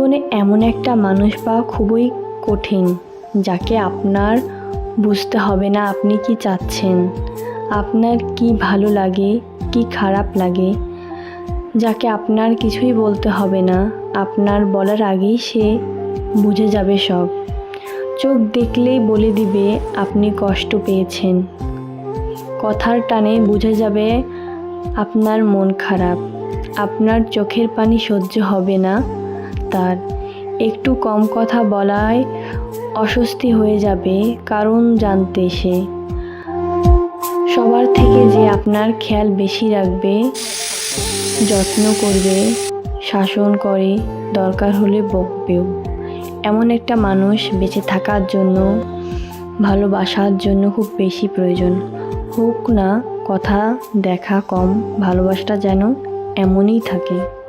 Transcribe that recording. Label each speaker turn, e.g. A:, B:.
A: জীবনে এমন একটা মানুষ পাওয়া খুবই কঠিন, যাকে আপনার বুঝতে হবে না আপনি কি চাচ্ছেন। আপনার কি ভালো লাগে, কি খারাপ লাগে, যাকে আপনার কিছুই বলতে হবে না। আপনার বলার আগেই সে বুঝে যাবে সব। চোখ দেখলেই বলে দিবে, আপনি কষ্ট পেয়েছেন। কথার টানে বুঝে যাবে, আপনার মন খারাপ। আপনার চোখের পানি সহ্য হবে না। তার। একটু কম কথা বলায় অস্বস্তি হয়ে যাবে, কারণ জানতে সে। সবার থেকে যে আপনার খেয়াল বেশি রাখবে, যত্ন করবে, শাসন করে, দরকার হলে বকবেও। এমন একটা মানুষ বেঁচে থাকার জন্য, ভালোবাসার জন্য খুব বেশি প্রয়োজন। হোক না, কথা দেখা কম, ভালোবাসাটা যেন এমনই থাকে।